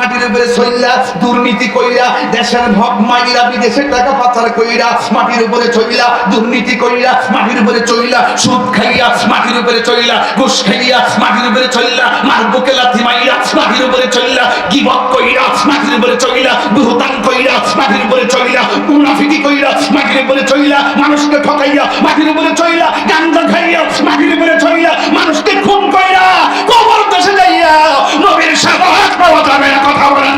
মাটির উপরে দুর্নীতি কইরা দেশের মাইরা বিদেশের টাকা পাচার কইরা মাটির উপরে চইলা দুর্নীতি কইরা মাটির উপরে চইলা সুদ খাইয়া মাটির উপরে চইলা ঘুষ খাইয়া মাটির উপরে চইলা মার বুকে লাথি মাইরা মাটির উপরে চইলা গিবত কইরা মাটির উপরে চইলা কইরা মাটির উপরে চইলা মুনাফিকি কইরা মাটির উপরে চইলা মানুষকে ঠকাইয়া মাটির উপরে চইলা গাঞ্জা খাইয়া মাটির উপরে চইলা মানুষকে খুন কইরা কবর দেশে যাইয়া নবীর সাবাহাত পাওয়া যাবে না কথা বলেন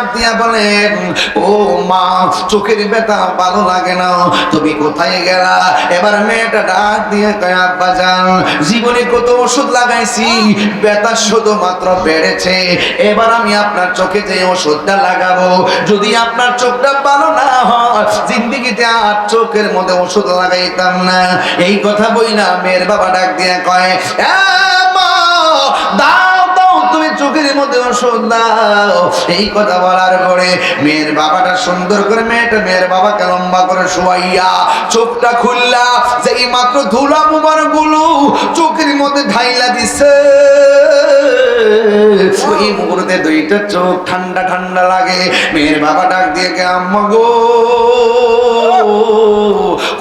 ডাক দিয়া বলেন ও মা চোখের ব্যথা ভালো লাগে না। তুমি কোথায় গেলা? এবার মেয়েটা ডাক দিয়ে কয় আব্বা যান জীবনে কত ওষুধ লাগাইছি ব্যথা শুধুমাত্র বেড়েছে। এবার আমি আপনার চোখে যে ওষুধটা লাগাবো যদি আপনার চোখটা ভালো না হয় জিন্দিগিতে আর চোখের মধ্যে ওষুধ লাগাইতাম না। এই কথা বই না মেয়ের বাবা ডাক দিয়ে কয় "এ মা, তুমি চোখের মধ্যে ওষুধ দাও। এই কথা বলার পরে মেয়ের বাবাটা সুন্দর করে মেয়েটা মেয়ের বাবাকে লম্বা করে শোয়াইয়া চোখটা খুললা যে এই মাত্র ধুলা মুবারগুলো চোখের মধ্যে ঢাইলা দিছে। ওই মুহূর্তে দুইটা চোখ ঠান্ডা ঠান্ডা লাগে। মেয়ের বাবা ডাক দিয়ে কে, আম্মা গো।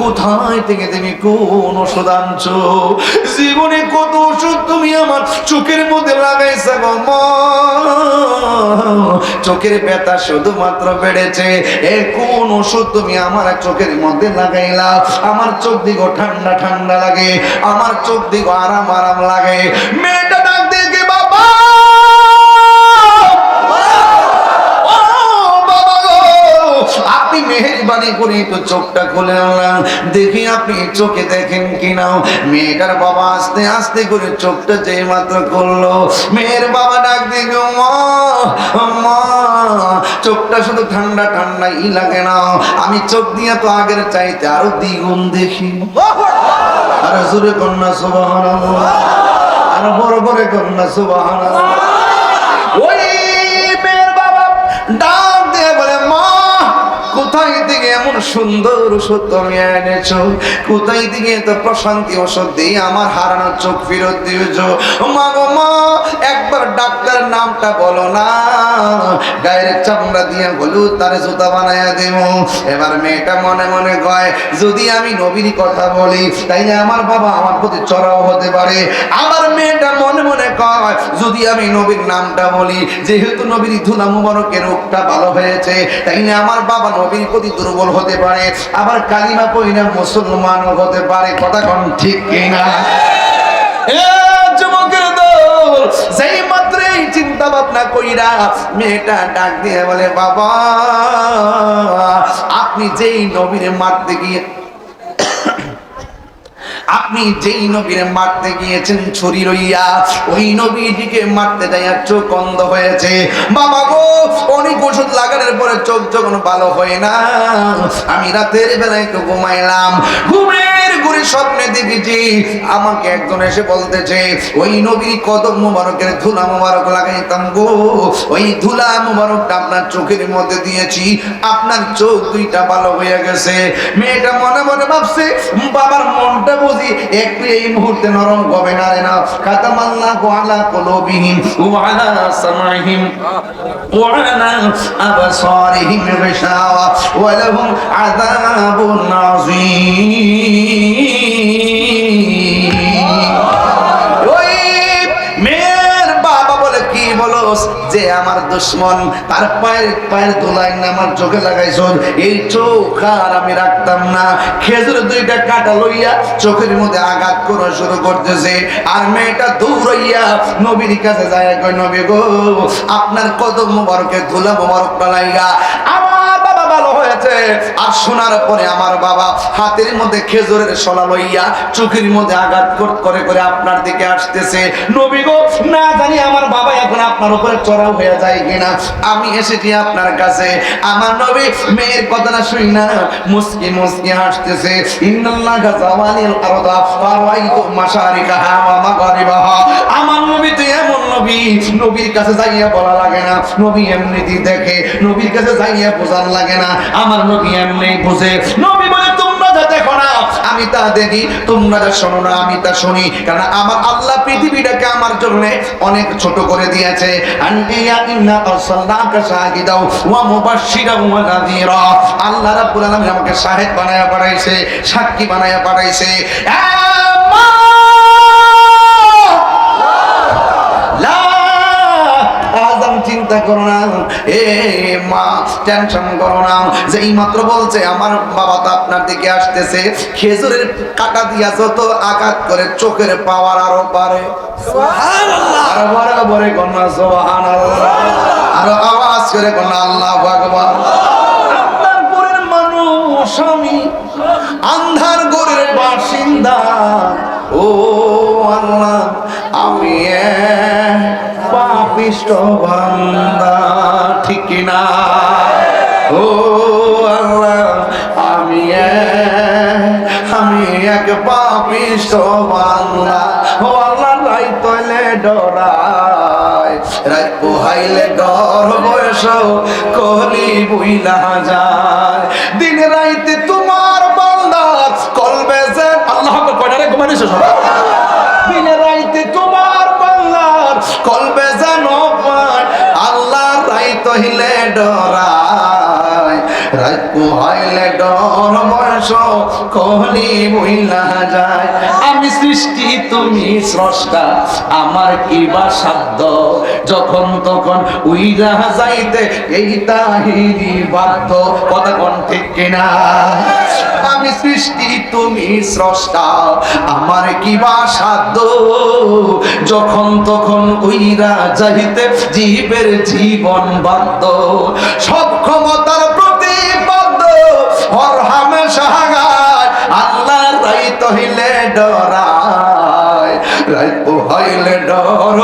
কোথায় থেকে তুমি কোন ওষুধ আনছো? জীবনে কত ওষুধ তুমি আমার চোখের মধ্যে লাগাইছো গো মা। চোখের ব্যথা শুধুমাত্র বেড়েছে, এ কোন ওষুধ তুমি আমার চোখের মধ্যে লাগাইলা? আমার চোখ দিগো ঠান্ডা ঠান্ডা লাগে, আমার চোখ দিগো আরাম আরাম লাগে। মেয়েটা মেহেরবানি করে তো চোখটা খুলে আনলাম। দেখি আপনি চোখে দেখেন কিনা। মেয়েটার বাবা আস্তে আস্তে করে চোখটা যে মাত্র করল মেয়ের বাবা ডাক দিল চোখটা শুধু ঠান্ডা ঠান্ডাই লাগে না। আমি চোখ দিয়ে তো আগের চাইতে আরও দ্বিগুণ দেখি। আর জোরে কন্যা সুবাহ আর বড় বড় কন্যা সুবাহ ওই মেয়ের বাবা ডাক সুন্দর ওষুধ তুমি এনেছো। কোথায় থেকে এত প্রশান্তি ওষুধ দিয়ে আমার হারানোর চোখ ফেরত দিয়েছ? মা গো মা, একবার ডাক্তারের নামটা বলো না। গায়ের চামড়া দিয়ে হলুদ তারে জুতা বানাইয়া দেব। এবার মেয়েটা মনে মনে কয়, যদি আমি নবীর কথা বলি, তাইলে আমার বাবা আমার প্রতি চড়াও হতে পারে। আমার মেয়েটা মনে মনে কয়, যদি আমি নবীর নামটা বলি, যেহেতু নবীর ধুনা মুবারকের রোগটা ভালো হয়েছে, তাইলে আমার বাবা নবীর প্রতি দুর্বল হতে পারে, আবার কালিমা পইনা মুসলমান হতে পারে, কথা কোন ঠিক কিনা? যুবকের দল সেই মাত্রই চিন্তা ভাবনা কইরা মেয়েটা ডাক দিয়ে বলে, বাবা, আপনি যেই নবীর মারতে গিয়ে আপনি যেই নবীর মারতে গিয়েছেন, ছুরি লইয়া, ওই নবীটিকে মারতে যাইয়া চোখ অন্ধ হয়েছে। বাবা গো, অনেক ওষুধ লাগানোর পরে চোখ যখন ভালো হয় না, আমি রাতের বেলায় তো ঘুমাইলাম। ঘুমের ঘুরে স্বপ্নে দেখেছি, আমাকে একজন এসে বলতেছে, ওই নবীর কদম মুবারকের ধুলা মুবারক লাগাইতাম গো। ওই ধুলা মুবারকটা আপনার চোখের মধ্যে দিয়েছি, আপনার চোখ দুইটা ভালো হয়ে গেছে। মেয়েটা মনে মনে ভাবছে, বাবার মনটা বুঝি একটু এই মুহূর্তে নরম হবে না রে না। খাতামাল্লাহু আলা কুলুবিহিম, ওয়া আলা সামাইহিম, ওয়া আলা আবসারিহিম গিশাওয়া ওয়া লাহুম আযাবুন আযীম। যে আমার দুশ্মন, তার পায়ের পায়ের তোলাই না আমার চোখে লাগাইছ? এই চোখ আর আমি রাখতাম না। খেজুর দুইটা কাটা লইয়া চোখের মধ্যে আঘাত করা শুরু করতেছে। আর মেয়েটা দৌড়াইয়া নবীর কাছে যায় নবী গো, আপনার কদম মোবারকের ধুলা মোবারক লাইগা আমার হয়েছে আর শোনার পরে আমার বাবা হাতের মধ্যে খেজুরের শলা লইয়া চোখের মধ্যে আঘাত কর- করে আপনার দিকে আসতেছে। নবী গো, না জানি আমার বাবা এখন আপনার উপরে চড়াও হয়ে যায় কিনা। আমি এসেছি আপনার কাছে। আমার নবী মেয়ের কথাটা শুই না। মুসকি মুসকি হাসতেছে। ইন্নাল্লাহ জাওয়ালিল আরদা ফারাইতু মাশারিকাহা ওয়া মাগারিবাহা। আমার নবী তো এমন নবী, নবীর কাছে যাইয়া বলা লাগে না, নবী এমনিতেই দেখে, নবীর কাছে যাইয়া বোঝার লাগে না, আমার নবী এমনি বুঝে। নবী বলে, তোমরা যা দেখো না, আমি তা দেখি, তোমরা যা শোনো না, আমি তা শুনি। কারণ আমার আল্লাহ পৃথিবীটাকে আমার জন্য অনেক ছোট করে দিয়েছে। আল্লাহ রাব্বুল আলামিন আমাকে শাহিদ বানায়া পাঠাইছে, সাক্ষী বানায়া পাঠাইছে। চিন্তা করো না। এ মা টেনশন করো না। যে এই মাত্র বলছে আমার বাবা তো আপনার দিকে আসতেছে। খেজুরের কাটা দিয়া যত আঘাত করে চোখের পাওয়ার আরও বাড়ে। আরও বড় বড় কন্যা সোহান আরও আওয়াজ করে কন্যা আল্লাহ ভগবান আপনার পরের মানুষ আমি আন্ধার গোরের বাসিন্দা। ও আল্লাহ। পাপিষ্ট বান্দা, ঠিক না ও আল্লাহ, আমি আমি এক পাপিষ্ট বান্দা। ও আল্লাহ, রাই তলে ডরাই। রাই পোহাইলে ডর বয়স, কলি বুইলা যায়। দিন রাইতে তোমার বান্দার কলবে যে আল্লাহ কয়টা রে ঘুমানিস দিন রাইতে তোমার বান্দার কলবে হইলে ডরায় রাত পোহাইলে ডর কলি বইলা যায়। আমি সৃষ্টি, তুমি স্রষ্টা। আমার কি বা সাধ্য? যখন তখন উইলা যাইতে এই তাহিরি বাধ্য। কথা কোন ঠিক কিনা? আমি সৃষ্টি, তুমি স্রষ্টা। আমার কি বা সাধ্য? যখন তখন উইরা যাইতে জীবের জীবন বাধ্য। সব ক্ষমতার প্রতিপাদ্য হর হামেশা গায় আল্লাহ রাইত হইলে হইলে ডর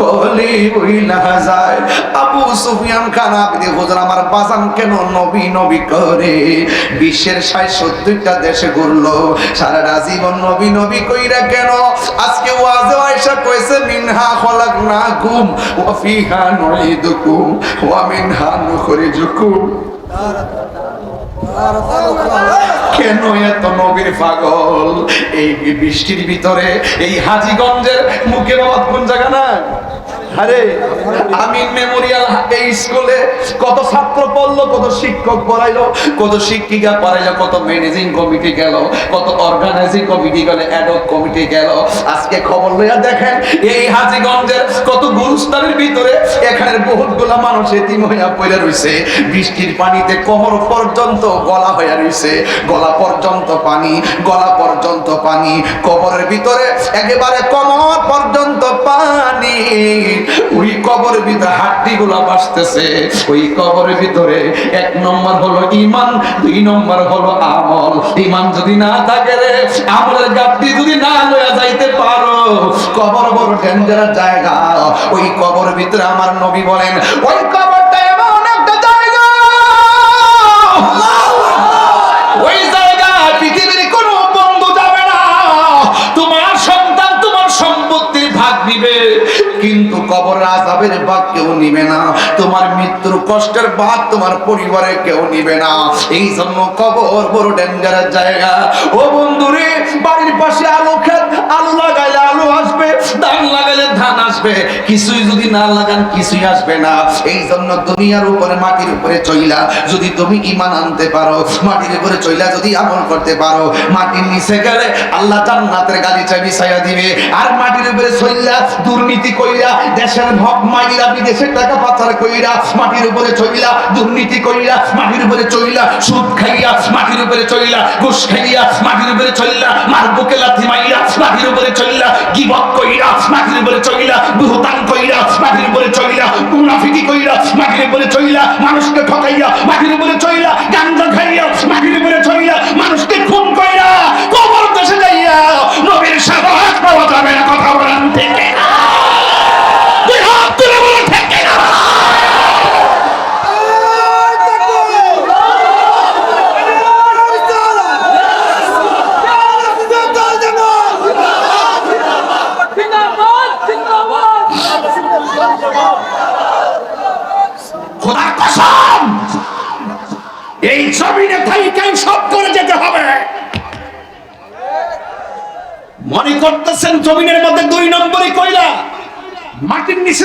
কলি হইলা যায়। আবু সুফিয়ান খান আপনি হুজুর, আমার বাজান কেন নবী নবী করে? বিশ্বের সত্তরটা দেশে জীবন নবী নবী কইরা কেন? আজকে ওয়াজে আয়সা মিনহা খলাক না কুম ওয়া ফিহা নুইদুকুম ওয়া মিনহা নুখরিজুকুম। কেন এত নবীর পাগল? এই বৃষ্টির ভিতরে এই হাজিগঞ্জের মুখের অবাদ কোন জায়গা না আরে, আমি মেমোরিয়াল এই স্কুলে কত ছাত্র পড়ল, কত শিক্ষক পড়াইলো, কত শিক্ষিকা পড়াইলো, কত ম্যানেজিং কমিটি গেল, কত অর্গানাইজিং কমিটি গেল অ্যাডক কমিটি গেল। আজকে খবর লইয়া দেখেন, এই হাজিগঞ্জের কত গুরুস্থানের ভিতরে এখানে বহুতগুলা মানুষ এতিম হইয়া পড়ে রইছে। বৃষ্টির পানিতে কোমর পর্যন্ত গলা হইয়া রইছে। গলা পর্যন্ত পানি, গলা পর্যন্ত পানি। কবরের ভিতরে একেবারে কোমর পর্যন্ত পানি। ওই কবরের ভিতরে হাড্ডি গুলা বাসতেছে ওই কবরের ভিতরে এক নম্বর হলো ইমান দুই নম্বর হলো আমল। ইমান যদি না থাকে রে, আমলের গাড়ি যদি না লয়া যাইতে পারো, কবর বড় ডেঞ্জারাস জায়গা। ওই কবরের ভিতরে আমার নবী বলেন, ওই কবরটা এমন কবর আজাবের ভাগ কেউ নিবে না। তোমার মৃত্যুর কষ্টের ভাগ তোমার পরিবারে কেউ নিবে না। এই জন্য কবর বড় ডেঞ্জারের জায়গা। ও বন্ধুরে, বাড়ির পাশে আলো খেত, আলু লাগাইলে আলু আসবে ধান লাগাইলে ধান আসবে, কিছুই যদি না লাগান কিছুই আসবে না। এই জন্য দুনিয়ার উপরে, মাটির উপরে চইলা যদি তুমি ইমান আনতে পারো, মাটির উপরে চইলা যদি আমল করতে পারো, মাটির নিচে গেলে আল্লাহ জান্নাতের গালিচা বিছাইয়া দিবে। আর মাটির উপরে চইলা দুর্নীতি কইরা, দেশের ভক মাইরা বিদেশের টাকা পাচার কইরা, মাটির উপরে চইলা দুর্নীতি কইরা, মাটির উপরে চইলা সুদ খাইয়া, মাটির উপরে চইলা ঘুষ খাইয়া, মাটির উপরে চইলা মার বুকে লাথি মাইরা, মাটির উপরে চইলা গিবত কইরা, মাটির উপরে চইলা বুহতান কইরা মাটির উপরে চলিলা, মুনাফিকি কইরা মাটির উপরে চলিলা, মানুষকে ঠকাইয়া মাটির উপরে চলিলা গাঞ্জা খাইয়া মাটির উপরে চইলা মানুষকে খুন কইরা কবর দেশে যাইয়া নবীর সাবাস পাওয়া যাবে না কথা বলেন থেকে দুই হাত তুলে বলো থেকে না জিন্দাবাদ জিন্দাবাদ খোদার কসম এই জমিনে থাইকাই সব করে যেতে হবে করতেছেন জমিনের মধ্যে দুই নম্বরই কইলা মাটির নিচে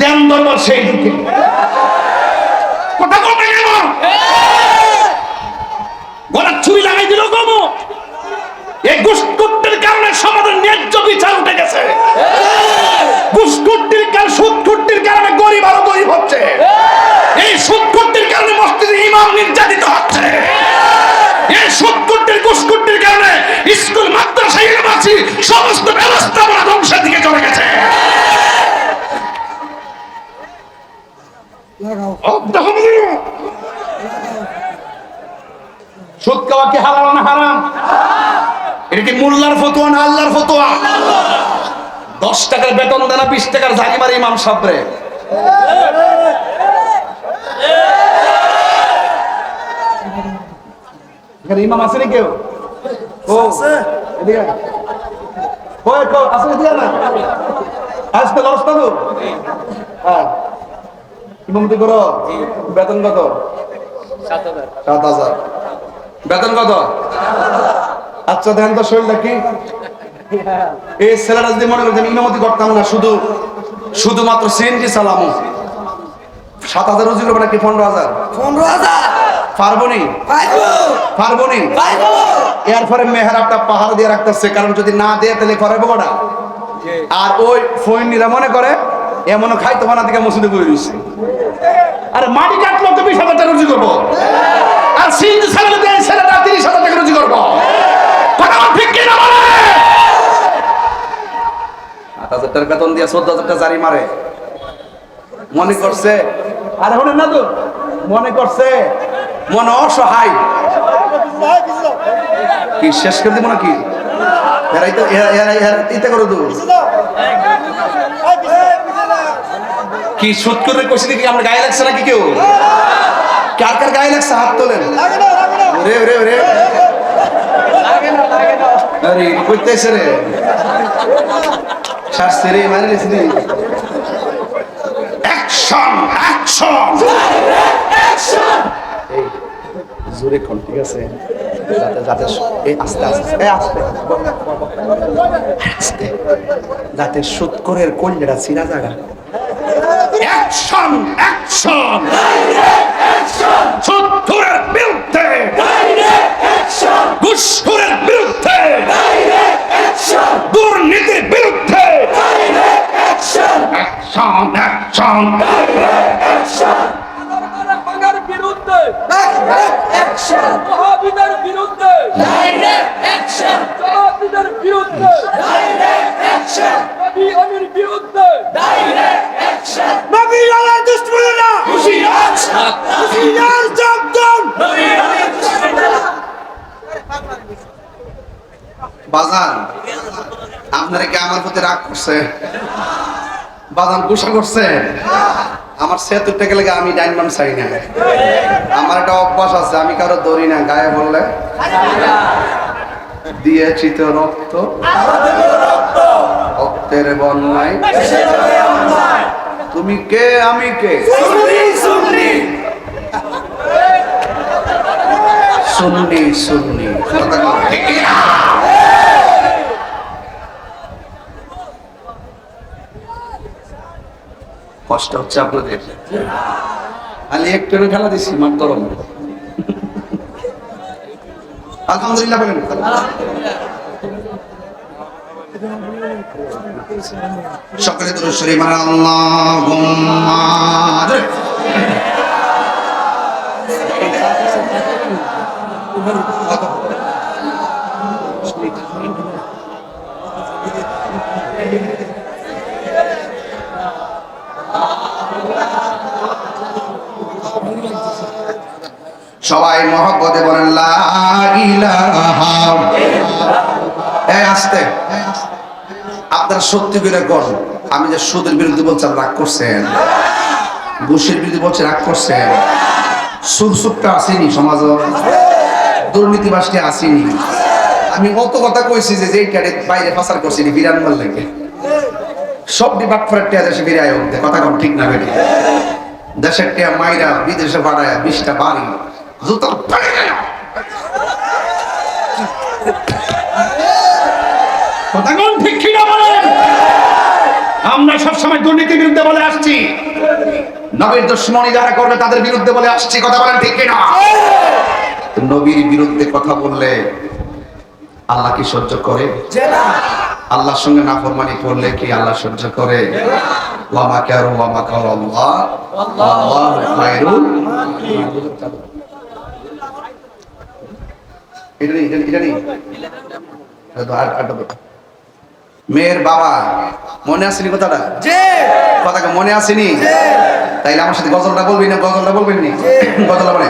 দেন দরবার সেই দিকে। কথা কমে গেল গলার ছুরি লাগাই দিল উঠে গেছে। ঘুষকুট্টির কারণে সুদকুট্টির কারণে গরিব আরও গরিব হচ্ছে। এই সুদকুট্টির কারণে মসজিদে ইমাম নির্যাতিত হচ্ছে। এই সুদকুট্টির ঘুষকুট্টির কারণে স্কুল, মাদ্রাসা, ইউনিভার্সিটি সমস্ত ব্যবস্থাপনা ধ্বংসের দিকে চলে গেছে আলহামদুলিল্লাহ। সুদ কি হালাল হারাম? এটা কি মোল্লার ফতোয়া আল্লাহর ফতোয়া? দশ টাকার বেতন দেনা, বিশ টাকার ঝাঁকি মারি ইমাম সাবরে ইমাম আছে কেউ? ও, এদিকে না। আজকে লস পাবো? হ্যাঁ। ইমামতি করো? বেতন কত? সাত হাজার। বেতন কত? আচ্ছা দেন তো শরীরটা কি? এই ছেলেরা যদি মনে করছেন ইমামতি করতাম না শুধু শুধুমাত্র সেন্টি চালামো। সাত হাজার রুজি করবে নাকি পনেরো হাজার? পনেরো হাজার। পারব নি? পারব। নি? এরপরে মেহরাবটা পাহাড় দিয়ে রাখতেছে কারণ যদি না দেয় তাহলে করাবো কটা আর ওই ফৈনিরা মনে করে এমনও খাইতো না দিকে মসজিদে করে দিচ্ছে আরে মাটি কাটলো তো বিশ হাজার টাকা রুজি করব আর সিন্ধু ছেলে দেয় ছেলেটা তিরিশ হাজার টাকা রুজি করব কথা ঠিক কিনা বলে আট হাজার বেতন দিয়ে চোদ্দ হাজার টাকা জারি মারে মনে করছে আরে হলেন না তো মনে করছে মনে অসহায় কি শেষ করে দিব নাকি এরাই তো এরা- এরা ইতে করে দেবো কি সুদ করে কষি দেখি, আমার গায়ে লাগছে নাকি কেউ? কার কার গায়ে লাগছে? হাত তোলেন। ওরে ওরে ওরে। আরে কইতেছে রে। শাস্তি রে, মারে লেছি রে। অ্যাকশন অ্যাকশন এই, জোরে কোন, ঠিক আছে? যাতে যাতে, এই আস্তে আস্তে, এই আস্তে। আস্তে। যাতে কল্যাণটা চিরা জায়গা অ্যাকশন অ্যাকশন সুদখোরের বিরুদ্ধে ঘুষখোরের বিরুদ্ধে দুর্নীতির বিরুদ্ধে অ্যাকশন অ্যাকশন বিরুদ্ধে। মহাবিদের বিরুদ্ধে। বিরুদ্ধে নবী আমির বিরুদ্ধে। নবী আলার দুশ্মনেরা। হুশিয়ার জমদম বাজান আপনারা কি আমার প্রতি রাগ করছে? বাজান গুসা করছে? আমার সেতুর থেকে লেগে আমি ডাইন বাম চাই না? আমার একটা অভ্যাস আছে আমি কারও দড়ি না গায়ে বললে। দিয়েছি তো রক্ত। রক্তের বন্যায়। তুমি কে আমি কে? সুন্নি সুন্নি? কষ্ট হচ্ছে আপনাদের। আমি একটু খেলা দিচ্ছি মাঠ গরম। আলহামদুলিল্লাহ সকলে সবাই মহব্বতে বলেন লা ইলাহা। এ আসতে। আপনারা সত্যি করে কর আমি যে সুদের বিরুদ্ধে বলছিলাম রাগ করছেন? ঘুষের বিরুদ্ধে বলছে, রাগ করছেন? সুখ সুখটা আসেনি সমাজ। দুর্নীতিবাসটি আসেনি। আমি অত কথা কইছি যে যেই ক্যাডে বাইরে পাচার করছি বিরান মাল লাগে সব ডিপার্ট টিয়া দেশে ফিরে আয় কথা কোন ঠিক না বেটি। দেশের টিয়া মাইরা বিদেশে বাড়ায় বিশটা বাড়ি। জুতা পাড়ে গেল। কথা কোন ঠিক আমরা সবসময় দুর্নীতির বিরুদ্ধে বলে আসছি। নবীর দুশ্মনী যারা করবে তাদের বিরুদ্ধে বলে আসছি কথা বলেন ঠিক কিনা? নবীর বিরুদ্ধে কথা বললে আল্লাহ কি সহ্য করে? আল্লাহর সঙ্গে না নাফরমানি করলে কি আল্লাহ সহ্য করে? এটা নেই এটা নেই, আর-। মেয়ের বাবা মনে আসেনি কথাটা? কথাটা মনে আসেনি? তাইলে আমার সাথে গজলটা বলবি না গজলটা বলবেন নি? গজলটা মানে